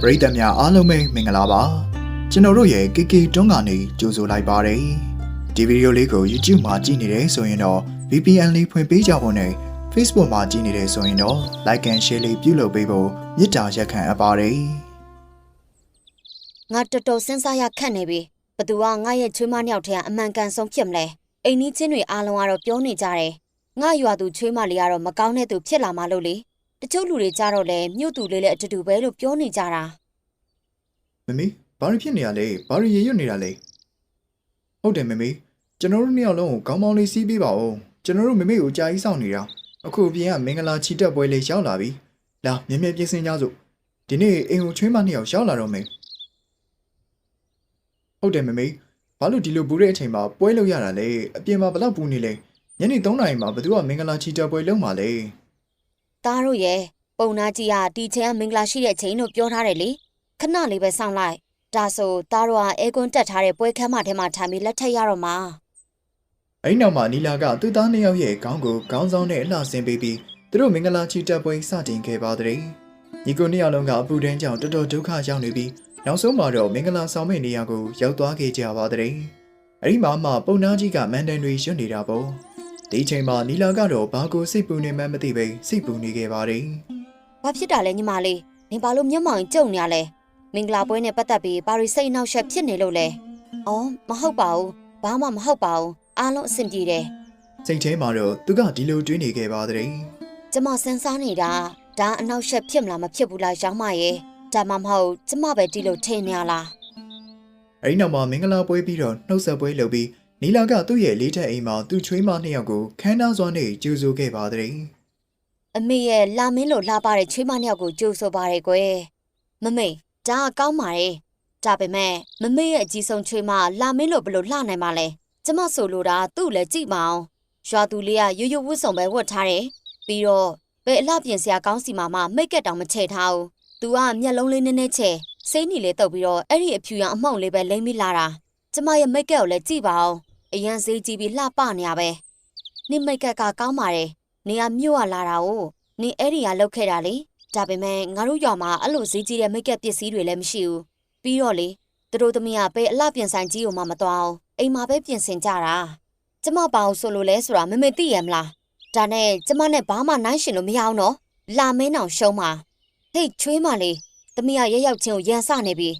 ပရိသတ်များအားလုံးပဲမင်္ဂလာပါကျွန်တော်တို့ရဲ့ KK တွန်းကနေကြိုဆိုလိုက်ပါတယ်ဒီဗီဒီယိုလေးကို YouTube မှာကြည့်နေတယ်ဆိုရင်တော့ VPN လေးဖွင့်ပေးကြဖို့နဲ့ Facebook မှာကြည့်နေတယ်ဆိုရင်တော့ Like and Share လေးပြုလုပ်ပေးဖို့မေတ္တာရက်ခံအပ်ပါတယ်ငါတော်တော်စဉ်းစားရခက်နေပြီဘသူကငါရဲ့ချွေးမနှစ်ယောက်ထဲကအမှန်ကန်ဆုံးဖြစ်မလဲအိမ်နီးချင်းတွေအားလုံးကတော့ပြောနေကြတယ်ငါရွာသူချွေးမလေးကတော့မကောင်းတဲ့သူဖြစ်လာမှလို့လေ တချို့လူတွေကြတော့လေမြို့သူလေးလည်းအတူတူပဲလို့ပြောနေကြတာမမေဘာလို့ဖြစ်နေရလဲဘာလို့ရေရွတ်နေတာလဲဟုတ်တယ်မမေကျွန်တော်တို့နှစ်ယောက်လုံးကိုကောင်းကောင်းလေးစီးပေးပါဦးကျွန်တော်တို့မမေကိုကြာကြီးစောင့်နေတာအခုအပြင်ကမင်္ဂလာချီတက်ပွဲလေးရောက်လာပြီလာမြဲမြဲပြင်ဆင်ကြစို့ဒီနေ့အိမ်ကိုချွေးမနှစ်ယောက်ရောက်လာတော့မယ်ဟုတ်တယ်မမေဘာလို့ဒီလိုဘူးတဲ့အချိန်မှာပွဲလုပ်ရတာလဲအပြင်မှာဘလောက်ပူနေလဲညနေ3နာရီမှာဘသူကမင်္ဂလာချီတက်ပွဲလုပ်မှာလဲ သားတို့ရဲ့ပုံနာကြီးကဒီချိန်ကမင်္ဂလာရှိတဲ့ချိန်လို့ပြောထားတယ်လေခဏလေးပဲစောင့်လိုက်ဒါဆိုသားတို့ကအဲကွန်းတက်ထားတဲ့ပွဲခန်းမထဲမှာထိုင်ပြီးလက်ထက်ရတော့မှာအဲ့ဒီနောက်မှာနီလာကသူ့သားနှစ်ယောက်ရဲ့ခေါင်းကိုခေါင်းဆောင်နဲ့အလှဆင်းပေးပြီးသူတို့မင်္ဂလာချီတက်ပွဲစတင်ခဲ့ပါတဲ့ညီကိုနှစ်ယောက်လုံးကအပူတန်းကြောင့်တော်တော်ဒုက္ခရောက်နေပြီးနောက်ဆုံးမှာတော့မင်္ဂလာဆောင်မဲ့နေရာကိုရောက်သွားခဲ့ကြပါတဲ့အဲ့ဒီမှာမှပုံနာကြီးကမန်တန်တွေရွတ်နေတာပေါ့ ဒီအချိန်မှာနီလာကတော့ဘာကိုစိတ်ပူနေမှန်းမသိပဲစိတ်ပူနေခဲ့ပါတယ်ဘာဖြစ်တာလဲညီမလေးနင်ဘာလို့မျက်မှောင်ကျုံနေရလဲမင်္ဂလာပွဲနဲ့ပတ်သက်ပြီးဘာတွေစိတ်အနှောက်အယှက်ဖြစ်နေလို့လဲအော်မဟုတ်ပါဘူးဘာမှမဟုတ်ပါဘူးအားလုံးအဆင်ပြေတယ်စိတ်ထဲမှာတော့သူကဒီလိုတွေးနေခဲ့ပါတဲ့ကျမစမ်းစားနေတာဒါအနှောက်အယှက်ဖြစ်မလားမဖြစ်ဘူးလားရောင်းမရဲ့ဒါမှမဟုတ်ကျမပဲဒီလိုထင်နေရလားအဲ့ဒီနောက်မှာမင်္ဂလာပွဲပြီးတော့နှုတ်ဆက်ပွဲလုပ်ပြီး နီလာကသူ့ရဲ့လေးထက်အိမ်မှာသူ့ချွေးမနှစ်ယောက်ကိုခန်းသားစွာနဲ့ကြိုဆိုခဲ့ပါတဲ့အမေရဲ့လာမင်းလို့လှပတဲ့ချွေးမနှစ်ယောက်ကိုကြိုးဆိုပါရယ်ကွယ်မမေဒါကကောင်းပါတယ်ဒါပေမဲ့မမေရဲ့အကြီးဆုံးချွေးမလာမင်းလို့ဘယ်လို့လှနိုင်မှာလဲကျမဆိုလိုတာသူ့လည်းကြည့်မအောင်ရွာသူလေးကရိုးရိုးဝတ်စုံပဲဝတ်ထားတယ်ပြီးတော့ဘယ်အလှပြင်စရာကောင်းစီမှာမှမိတ်ကက်တောင်မချဲ့ထားဘူးသူကမျက်လုံးလေးနည်းနည်းချဲစိတ်နီလေးတုပ်ပြီးတော့အဲ့ဒီအဖြူရောင်အမှုန့်လေးပဲလိမ့်ပြီးလာတာ ကျမရဲ့မိတ်ကက်ကိုလည်းကြည့်ပါအောင်အရန်စေးကြည့်ပြီးလှပနေရပဲနိမိတ်ကက်ကကောင်းပါတယ်နေရမြို့ရလာတာ哦နင်အဲ့ဒီကလောက်ခဲ့တာလေဒါပေမဲ့ငါတို့ရွာမှာအဲ့လိုဈေးကြီးတဲ့မိတ်ကပ်ပစ္စည်းတွေလည်းမရှိဘူးပြီးတော့လေသူတို့သမီးကပဲအလှပြင်ဆိုင်ကြီးကိုမှမသွားအောင်အိမ်မှာပဲပြင်ဆင်ကြတာကျမပါအောင်ဆိုလို့လဲဆိုတာမမေသိရမလားဒါနဲ့ကျမနဲ့ဘာမှနိုင်ရှင်လို့မရအောင်နော်လာမင်းအောင်ရှုံးပါဟေးချွေးမလေးသမီးကရက်ရောက်ချင်းကိုရန်စနေပြီ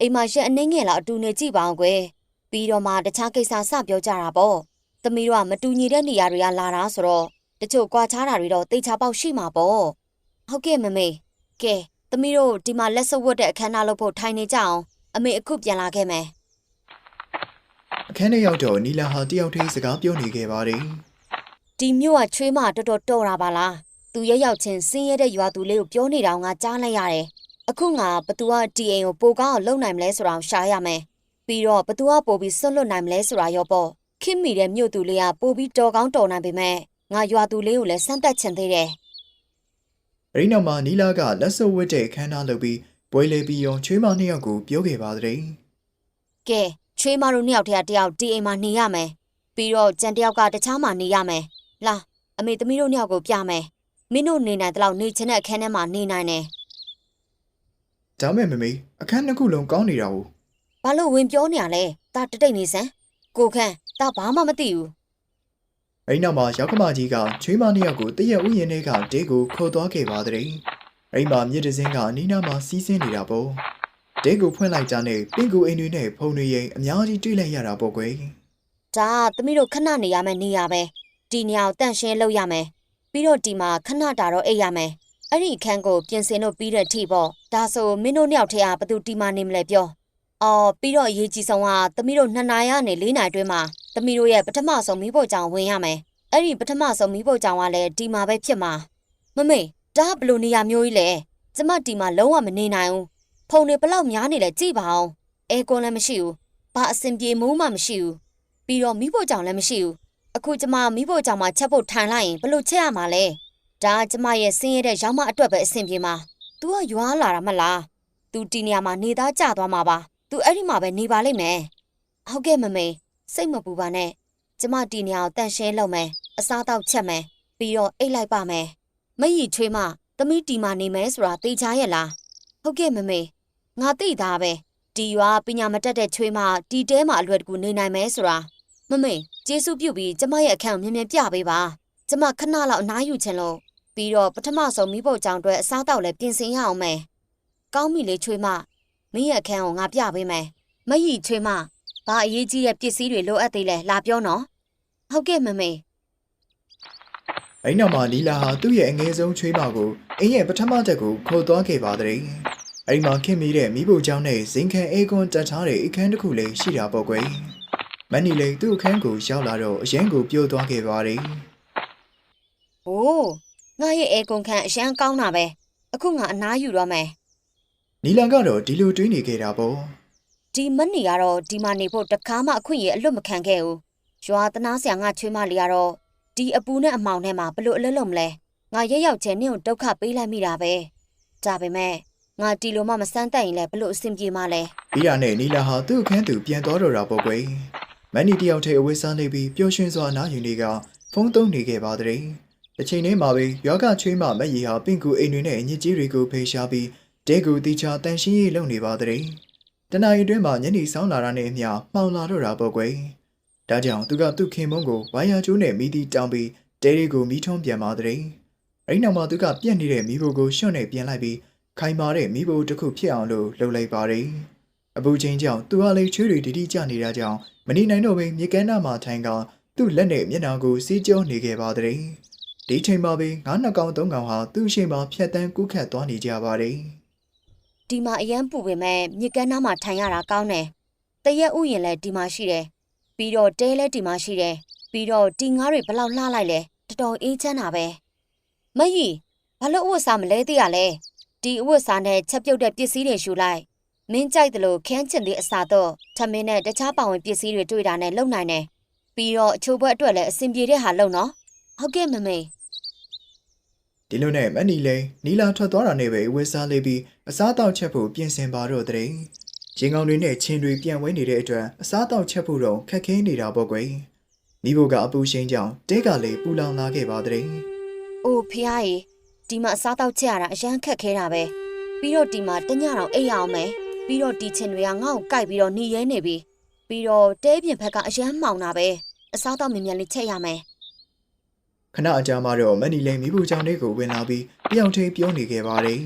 အိမ်မှာရက်အနှင်းငယ်လောက်အတူနေကြည့်ပါအောင်ကွယ် ပြီးတော့မှတခြားကိစ္စစပြောကြတာပေါ့သမီးတို့ကမတူညီတဲ့နေရာတွေကလာတာဆိုတော့တချို့ကွာခြားတာတွေတော့တိတ်ချပေါက်ရှိမှာပေါ့ဟုတ်ကဲ့မမေကဲသမီးတို့ဒီမှာလက်စွပ်ဝတ်တဲ့အခမ်းအနားလုပ်ဖို့ထိုင်နေကြအောင်အမေအခုပြန်လာခဲ့မယ်အခန်းထဲရောက်တော့နီလာဟာတယောက်တည်းစကားပြောနေခဲ့ပါတယ်ဒီမြို့ကချွေးမတော်တော်တော်တာပါလားသူရက်ရောက်ချင်းစင်းရဲတဲ့ရွာသူလေးကိုပြောနေတာငါကြားလိုက်ရတယ်အခုငါဘသူကဒီအိမ်ကိုပိုကောင်းအောင်လုပ်နိုင်မလဲဆိုတာကိုရှာရမယ် ပြီးတော့ဘသူကပိုပြီးဆွတ်လွတ်နိုင်မလဲဆိုတာရောပေါ့ခင်မိတဲ့မြို့သူလေးကပိုပြီးတော်ကောင်းတော်နိုင်ပေမဲ့ငါရွာသူလေးကိုလည်းစမ်းသက်ချင်သေးတယ်။အဲဒီနောက်မှာနီလာကလက်စွပ်ဝတ်တဲ့အခမ်းအနားလုပ်ပြီးပွဲလေပြီးအောင်ချွေးမနှစ်ယောက်ကိုပြောခဲ့ပါတဲ့ကဲချွေးမတို့နှစ်ယောက်တည်းကတယောက်ဒီအိမ်မှာနေရမယ်ပြီးတော့ကြံတယောက်ကတခြားမှာနေရမယ်လာအမေသမီးတို့နှစ်ယောက်ကိုပြမယ်မင်းတို့နေနိုင်တဲ့လောက်နေချင်တဲ့အခန်းထဲမှာနေနိုင်တယ်။ဒါမဲ့မမေအခန်းနှစ်ခုလုံးကောင်းနေတာကို ဘာလို့ဝင်ပြောနေရလဲတာတတိတ်နေစမ်းကိုခန့်တာဘာမှမသိဘူးအဲဒီနောက်မှာရောက်ကမကြီးကချွေးမနှစ်ယောက်ကိုတရက်ဥယျာဉ်ထဲကတဲကိုခေါ်သွားခဲ့ပါတဲ့။အဲဒီမှာမြစ်တစင်းကအနီးနားမှာစီးဆင်းနေတာပေါ့။တဲကိုဖွင့်လိုက်ကြတဲ့ပင်ကူအိမ်တွေနဲ့ဖုန်တွေရင်အများကြီးတွေ့လိုက်ရတာပေါ့ကွယ်။ဒါကသမီးတို့ခဏနေရမယ်နေရပဲဒီနေရာကိုတန့်ရှင်းလုပ်ရမယ်ပြီးတော့ဒီမှာခဏတာတော့အိပ်ရမယ်အဲ့ဒီအခန်းကိုပြင်ဆင်လို့ပြီးတဲ့အထိပေါ့ဒါဆိုမင်းတို့နှစ်ယောက်ထဲကဘသူဒီမှာနေမလဲပြော အော်ပြီးတော့အရေးကြီးဆုံးကသမီးတို့2နာရီကနေ4နာရီအတွင်းမှာသမီးတို့ရဲ့ပထမဆုံးမိဖို့ကြောင်ဝင်ရမယ်အဲ့ဒီပထမဆုံးမိဖို့ကြောင်ကလည်းဒီမှာပဲဖြစ်မှာမမေဒါကဘယ်လိုနေရာမျိုးကြီးလဲကျမဒီမှာလုံးဝမနေနိုင်ဘူးဖုန်တွေဘလောက်များနေလဲကြည့်ပါအောင်အဲကွန်လည်းမရှိဘူးဘာအဆင်ပြေမှုမှမရှိဘူးပြီးတော့မိဖို့ကြောင့်လည်းမရှိဘူးအခုကျမမိဖို့ကြောင့်မှချက်ဖို့ထိုင်လိုက်ရင်ဘယ်လို့ချက်ရမှာလဲဒါကကျမရဲ့ဆင်းရဲတဲ့ရောင်းမအတွက်ပဲအဆင်ပြေမှာ तू ကရွာလာတာမလား तू ဒီနေရာမှာနေသားကြသွားမှာပါ तू အဲ့ဒီမှာပဲနေပါလိမ့်မယ်ဟုတ်ကဲ့မမေစိတ်မပူပါနဲ့ကျမဒီနေရာကိုတန့်ရှင်းလုပ်မယ်အစားတောက်ချက်မယ်ပြီးတော့အိတ်လိုက်ပါမယ်မရီချွေးမသမီးဒီမှာနေမယ်ဆိုတာသိချရဲ့လားဟုတ်ကဲ့မမေငါသိသားပဲဒီရွာပညာမတတ်တဲ့ချွေးမဒီတဲမှာအလွယ်တကူနေနိုင်မယ်ဆိုတာမမေကျေးဇူးပြုပြီးကျမရဲ့အခန်းကိုမြင်မြန်ပြပေးပါကျမခဏလောက်အနားယူချင်လို့ပြီးတော့ပထမဆုံးမိဖို့ကြောင့်အတွက်အစားတောက်လည်းပြင်ဆင်ရအောင်မယ်ကောင်းပြီလေချွေးမ မင်းရဲ့အခန်းကိုငါပြပေးမယ်မဟီချွေးမဘာအရေးကြီးတဲ့ပစ္စည်းတွေလိုအပ်သေးလဲလာပြောနော်ဟုတ်ကဲ့မမေ။အဲ့နောက်မှာနီလာဟာသူ့ရဲ့အငယ်ဆုံးချွေးမကိုအင်းရဲ့ပထမတက်ကိုခေါ်သွားခဲ့ပါတဲ့။အဲ့ဒီမှာခင်မီတဲ့မိဖို့ကျောင်းနဲ့ဇင်ခံအေကွန်တက်ထားတဲ့အခန်းတစ်ခုလည်းရှိတာပေါ့ကွယ်။မန်နီလည်းသူ့အခန်းကိုရောက်လာတော့အရင်ကိုပြိုသွားခဲ့ပါတယ်။။အိုးငါရဲ့အေကွန်ခန့်အရန်ကောင်းတာပဲ။အခုငါအနားယူတော့မယ် နီလန်ကတော့ဒီလိုတွေးနေခဲ့တာပေါ့။ဒီမက်နီကတော့ဒီမှာနေဖို့တခါမှအခွင့်အရေးအလွတ်မခံခဲ့ဘူး။ရွာသနာဆရာငါချွေးမလေးကတော့ဒီအပူနဲ့အမောင်ထဲမှာဘလို့အလွတ်လုံးမလဲ။ငါရက်ရောက်ချင်နင့်ကိုဒုက္ခပေးလိုက်မိတာပဲ။ဒါပေမဲ့ငါတီလိုမှမစမ်းတတ်ရင်လည်းဘလို့အဆင်ပြေမှလဲပြီးတာနဲ့နီလာဟာသူ့အခန်းသူပြန်သွားတော့တာပေါ့ကွယ်မန်နီတယောက်ထဲအဝတ်စားနေပြီးပျော်ရွှင်စွာနားယူနေကဖုန်းသုံးနေခဲ့ပါတဲ့တစ်ချိန်တည်းမှာပဲယောဂချွေးမမက်ရီဟာပင့်ကူအိမ်တွေနဲ့ညစ်ကြေးတွေကိုဖေရှားပြီး တဲကူတီချာတန်ရှင်းရေးလုပ်နေပါတဲ့တနအီအတွင်းမှာညနေဆောင်လာတာနဲ့အမျှမှောင်လာတော့တာပေါ့ကွယ်ဒါကြောင့်သူကသူ့ခင်မုန်းကိုဝိုင်ယာကျိုးနဲ့မိတီတောင်းပြီးတဲရီကိုမိထုံးပြန်ပါတဲ့အဲ့နောက်မှာသူကပြက်နေတဲ့မိဖို့ကိုရှွန့်နေပြန်လိုက်ပြီးခိုင်မာတဲ့မိဖို့တစ်ခုဖြစ်အောင်လို့လုပ်လိုက်ပါတယ်အပူချင်းကြောင့်သူဟာလေချွေးတွေတတိကျနေတာကြောင့်မနေနိုင်တော့ဘဲမြေကမ်းနားမှာထိုင်ကသူ့လက်နဲ့မျက်နှာကိုစီးကျုံနေခဲ့ပါတဲ့ဒီချိန်မှာပဲငါးနှစ်ကောင်သုံးကောင်ဟာသူ့အရှိန်မှာဖြတ်တန်းကူးခတ်သွားနေကြပါတယ်။ ဒီမှာအရန်ပူပေမဲ့မြေကမ်းနားမှာထိုင်ရတာကောင်းတယ်။တရက်ဥယျင်လည်းဒီမှာရှိတယ်။ပြီးတော့တဲလည်းဒီမှာရှိတယ်။ပြီးတော့ဒီငါးတွေဘလောက်လှလိုက်လဲတော်တော်အေးချမ်းတာပဲ။မကြီးဘာလို့အဝတ်စားမလဲသိရလဲ။ဒီအဝတ်စားနဲ့ချက်ပြုတ်တဲ့ပစ္စည်းတွေယူလိုက်။မင်းကြိုက်တယ်လို့ခန်းချင်တဲ့အစာတော့ထမင်းနဲ့တခြားပါဝင်ပစ္စည်းတွေတွေ့တာနဲ့လုံနိုင်တယ်။ပြီးတော့အချို့ဘက်အတွက်လည်းအဆင်ပြေတဲ့ဟာလုံနော်။ဟုတ်ကဲ့မမေ ဒီလိုနဲ့မန်နီလဲနီလာထွက်သွားတာနဲ့ပဲဝက်စားလေးပြီးအစားတောက်ချက်ဖို့ပြင်ဆင်ပါတော့တဲ့ရင်ကောင်တွေနဲ့ချင်းတွေပြန်ဝဲနေတဲ့အတွက်အစားတောက်ချက်ဖို့တော့ခက်ခဲနေတာပေါ့ကွယ်မိဖို့ကအပူရှိန်ကြောင့်တဲကလည်းပူလောင်လာခဲ့ပါတဲ့။အိုးဖះကြီးဒီမှာအစားတောက်ချက်ရတာအရန်ခက်ခဲတာပဲ။ပြီးတော့ဒီမှာတညတော့အိပ်ရအောင်မယ်။ပြီးတော့ဒီချင်တွေကငါ့ကိုကြိုက်ပြီးတော့หนีရဲနေပြီ။ပြီးတော့တဲပြင်ဘက်ကအရန်မှောင်တာပဲ။အစားတောက်မြင်မြန်လေးချက်ရမယ် ခဏအကြာမှတော့မန်နီလဲမိဖို့ကြောင့်လေးကိုဝင်လာပြီးတယောက်ထိပြောနေခဲ့ပါတယ်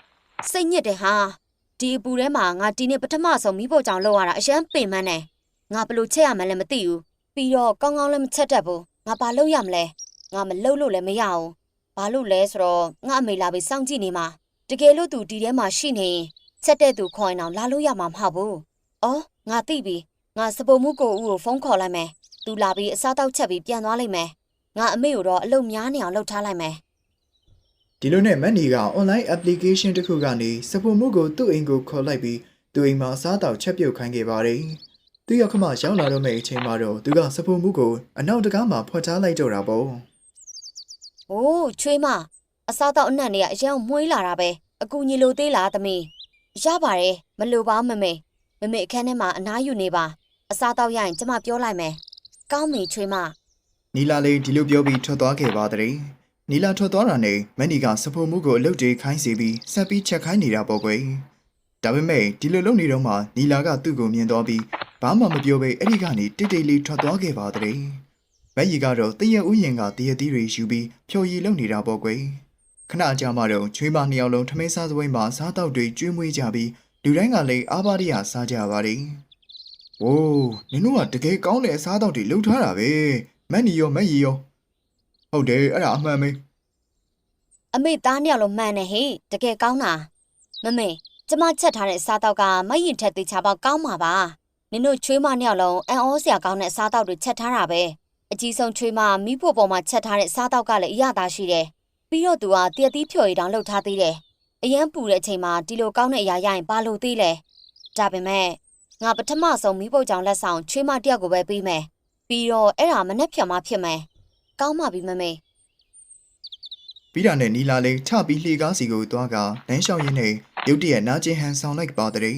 ။စိတ်ညစ်တယ်ဟာ။ဒီအပူထဲမှာငါဒီနေ့ပထမဆုံးမိဖို့ကြောင့်လောက်ရတာအရန်ပင်ပန်းတယ်။ငါဘယ်လိုချက်ရမလဲမသိဘူး။ပြီးတော့ကောင်းကောင်းလည်းမချက်တတ်ဘူး။ငါဘာလုပ်ရမလဲ။ငါမလုပ်လို့လည်းမရအောင်။ဘာလို့လဲဆိုတော့ငါအမေလာပြီးစောင့်ကြည့်နေမှာ။တကယ်လို့သူဒီထဲမှာရှိနေရင်ချက်တဲ့သူခေါ်ရင်တော့လာလို့ရမှာမဟုတ်ဘူး။အော်ငါသိပြီ။ငါစပုံမှုကိုဦးကိုဖုန်းခေါ်လိုက်မယ်။သူလာပြီးအစားတောက်ချက်ပြီးပြန်သွားလိမ့်မယ်။ ငါအမေကိုတော့အလုပ်များနေအောင်လုပ်ထားလိုက်မယ်ဒီလိုနဲ့မန်နီက online application တစ်ခုကနေစပူမှုကိုသူ့အိမ်ကိုခေါ်လိုက်ပြီးသူ့အိမ်မှာအစားတောက်ချက်ပြုတ်ခိုင်းခဲ့ပါတယ်။သူရောက်ခမရောက်လာတော့မယ့်အချိန်မှာတော့သူကစပူမှုကိုအနောက်တကားမှာဖွက်ထားလိုက်တော့တာပေါ့။အိုးချွေးမအစားတောက်အနှံ့တွေကအရင်မွှေးလာတာပဲ။အကူညီလိုသေးလားသမီး။ရပါတယ်မလိုပါမမေ။မမေအခန်းထဲမှာအနားယူနေပါ။အစားတောက်ရရင်ကျမပြောလိုက်မယ်။ကောင်းပြီချွေးမ။ နီလာလေးဒီလိုပြောပြီးထွက်သွားခဲ့ပါတဲ့။နီလာထွက်သွားတာနဲ့မန်နီကစပူမှုကိုအလုပ်တွေခိုင်းစီပြီးဆက်ပြီးချက်ခိုင်းနေတာပေါ့ကွယ်။ဒါပေမဲ့ဒီလိုလုပ်နေတော့မှနီလာကသူ့ကိုမြင်သွားပြီးဘာမှမပြောဘဲအဲ့ဒီကနေတိတ်တိတ်လေးထွက်သွားခဲ့ပါတဲ့။မက်ရီကတော့တရက်ဥယျင်ကတရက်သီးတွေယူပြီးဖြော်ရည်လုပ်နေတာပေါ့ကွယ်။ခဏကြာမှတော့ချွေးမနှစ်ယောက်လုံးထမင်းစားစပွဲမှာစားတောက်တွေကျွေးမွေးကြပြီးလူတိုင်းကလည်းအားပါရရစားကြပါတယ်။ဝိုးနင်တို့ကတကယ်ကောင်းတဲ့အစားတောက်တွေလုပ်ထားတာပဲ။ မက်နီရောမက်ရီရောဟုတ်တယ်အဲ့ဒါအမှန်ပဲအမေသားနှစ်ယောက်လုံးမှန်နေဟေ့တကယ်ကောင်းတာမမေကျမချက်ထားတဲ့အစားတောက်ကမရင်ထက်သေးချာပေါက်ကောင်းမှာပါနင်တို့ချွေးမနှစ်ယောက်လုံးအန်အောစရာကောင်းတဲ့အစားတောက်တွေချက်ထားတာပဲအကြီးဆုံးချွေးမမိဖို့ပေါ်မှာချက်ထားတဲ့အစားတောက်ကလည်းအရသာရှိတယ်ပြီးတော့သူကတရက်သီးဖြော်ရည်တောင်လှုပ်ထားသေးတယ်အရန်ပူတဲ့အချိန်မှာဒီလိုကောင်းတဲ့အရာရရင်ဘာလို့သေးလဲဒါပေမဲ့ငါပထမဆုံးမိဖို့ကြောင့်လက်ဆောင်ချွေးမတစ်ယောက်ကိုပဲပေးမယ် ပြီးတော့အဲ့ဒါမနဲ့ဖြတ်မှဖြစ်မယ်ကောင်းပါပြီမမေပြီးတာနဲ့နီလာလေးထပြီးလှေကားစီကိုသွားကလမ်းလျှောက်ရင်းနဲ့ရုတ်တရက်နာကျင်ဟန်ဆောင်လိုက်ပါတဲ့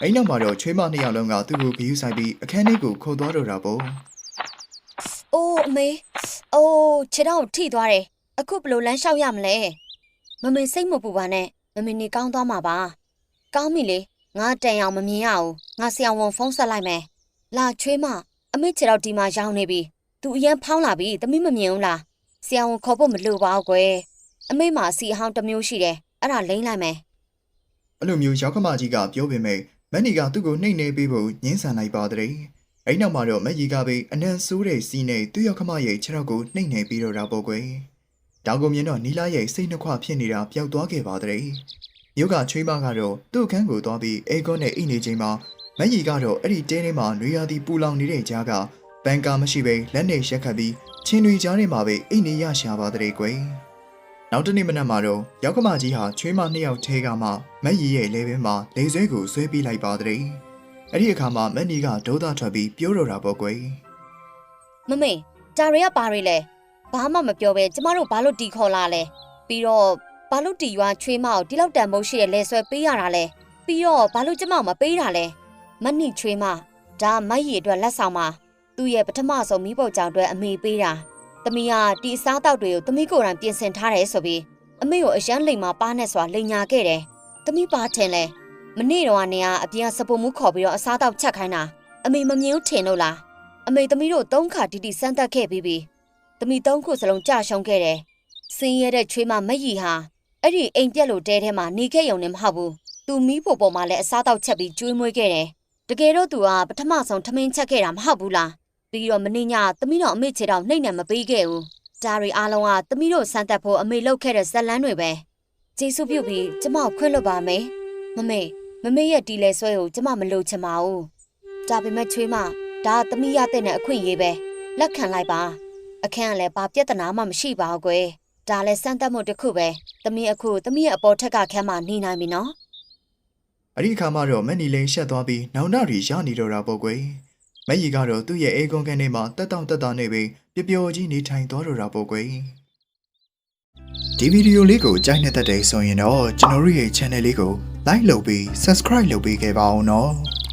အဲ့နောက်မှာတော့ချွေးမနှစ်ယောက်လုံးကသူ့ကိုဂယူးဆိုင်ပြီးအခန်းထဲကိုခေါ်သွားတော့တာပေါ့။အိုးအမေ။အိုးခြေထောက်ကိုထိသွားတယ်။အခုဘယ်လိုလမ်းလျှောက်ရမလဲ။မမေစိတ်မပူပါနဲ့။မမေနေကောင်းသွားမှာပါ။ကောင်းပြီလေငါတန်အောင်မမြင်ရဘူးငါဆရာဝန်ဖုန်းဆက်လိုက်မယ်လာချွေးမ အမေခြေတော့ဒီမှာရောင်းနေပြီသူအရင်ဖောင်းလာပြီသမီးမမြင်ဘူးလားဆရာဝန်ခေါ်ဖို့မလိုပါဘူးကွယ်အမေမှာစီအဟောင်းတစ်မျိုးရှိတယ်အဲ့ဒါလိမ့်လိုက်မယ်အဲ့လိုမျိုးရောက်ခမကြီးကပြောပေမဲ့မက်နီကသူ့ကိုနှိမ့်နေပေးဖို့ညှင်းဆန်လိုက်ပါတဲ့။အဲ့နောက်မှာတော့မက်ကြီးကပဲအနံဆိုးတဲ့စီးနဲ့သူ့ရောက်ခမရဲ့ခြေထောက်ကိုနှိမ့်နေပြီးတော့တာပေါ့ကွယ်။ဒါကိုမြင်တော့နီလာရဲ့စိတ်နှခွဖြစ်နေတာပျောက်သွားခဲ့ပါတဲ့။မြို့ကချွေးမကတော့သူ့ခန်းကိုသွားပြီးအေကွန်နဲ့အိနေချိန်မှာ မက်ကြီးကတော့အဲ့ဒီတဲထဲမှာနွေရာသီပူလောင်နေတဲ့ကြားကဘန်ကာမရှိပဲလက်နဲ့ရက်ခတ်ပြီးချင်းတွေကြားထဲမှာပဲအိနေရရှာပါတဲ့ကွယ်။နောက်တနေ့မနက်မှာတော့ရောက်ကမကြီးဟာချွေးမနှစ်ယောက်ထဲကမှမက်ရီရဲ့လေပင်မှာလေဆွဲကိုဆွဲပြီးလိုက်ပါတဲ့။အဲ့ဒီအခါမှာမက်နီကဒေါသထွက်ပြီးပြောတော့တာပေါ့ကွယ်မမေဒါတွေကဘာတွေလဲဘာမှမပြောပဲကျမတို့ဘာလို့တီခေါ်လာလဲပြီးတော့ဘာလို့တီရွာချွေးမအောင်ဒီလောက်တန်မိုးရှိတဲ့လဲဆွဲပေးရတာလဲပြီးတော့ဘာလို့ကျမမပေးတာလဲ မနှိချွေးမဒါမတ်ရီအတွက်လက်ဆောင်ပါသူ့ရဲ့ပထမဆုံးမိဖို့ကြောင့်အတွက်အမေပေးတာသမီးကဒီအစားအသောက်တွေကိုသမီးကိုယ်တိုင်ပြင်ဆင်ထားတယ်ဆိုပြီးအမေကိုအရန်လိမ်မာပါနဲ့စွာလိန်ညာခဲ့တယ်သမီးပါထင်လဲမနေ့တော့ကနေကအပြင်စပုံမှုခေါ်ပြီးတော့အစားအသောက်ချက်ခိုင်းတာအမေမမြင်ဘူးထင်လို့လားအမေသမီးတို့သုံးခါတီတီစမ်းသပ်ခဲ့ပြီးပြီ။သမီးသုံးခုစလုံးကြာရှုံးခဲ့တယ်။စင်းရဲတဲ့ချွေးမမက်ရီဟာအဲ့ဒီအိမ်ပြက်လို့တဲထဲမှာနေခဲ့ရုံနဲ့မဟုတ်ဘူး။သူမီးဖို့ပေါ်မှာလည်းအစားတောက်ချက်ပြီးကျွေးမွေးခဲ့တယ်။ တကယ်တော့သူကပထမဆုံးထမင်းချက်ခဲ့တာမဟုတ်ဘူးလား။ပြီးတော့မင်းညသမီးတို့အမေချေတော့နှိမ့်နဲ့မပေးခဲ့ဘူး။ဒါရီအားလုံးကသမီးတို့စမ်းသပ်ဖို့အမေလုပ်ခဲ့တဲ့ဇက်လန်းတွေပဲ။ကျေးဇူးပြုပြီးကျမကိုခွင့်လွှတ်ပါမယ်။မမေမမေရဲ့တီလဲဆွဲကိုကျမမလုပ်ချင်ပါဘူး။ဒါပေမဲ့ချွေးမဒါသမီးရတဲ့အခွင့်အရေးပဲလက်ခံလိုက်ပါအခန်းကလည်းဘာပြဿနာမှမရှိပါဘူးကွယ်ဒါလည်းစမ်းသပ်မှုတစ်ခုပဲသမီးအခုသမီးရဲ့အပေါ်ထက်ကခန်းမှာနေနိုင်ပြီနော်။ အဲ့ဒီအခါမှာတော့မက်နီလည်းရှက်သွားပြီးနောင်နာရီရနေတော့တာပေါ့ကွယ်။မက်ရီကတော့သူ့ရဲ့အေကွန်ကန်ထဲမှာတက်တောင့်တက်တာနဲ့ပဲပျော်ပျော်ကြီးနေထိုင်သွားတော့တာပေါ့ကွယ်။ဒီဗီဒီယိုလေးကိုကြိုက်နေတဲ့တဲ့ဆိုရင်တော့ကျွန်တော်တို့ရဲ့ channel လေးကို like လုပ်ပြီး subscribe လုပ်ပေးခဲ့ပါအောင်နော်။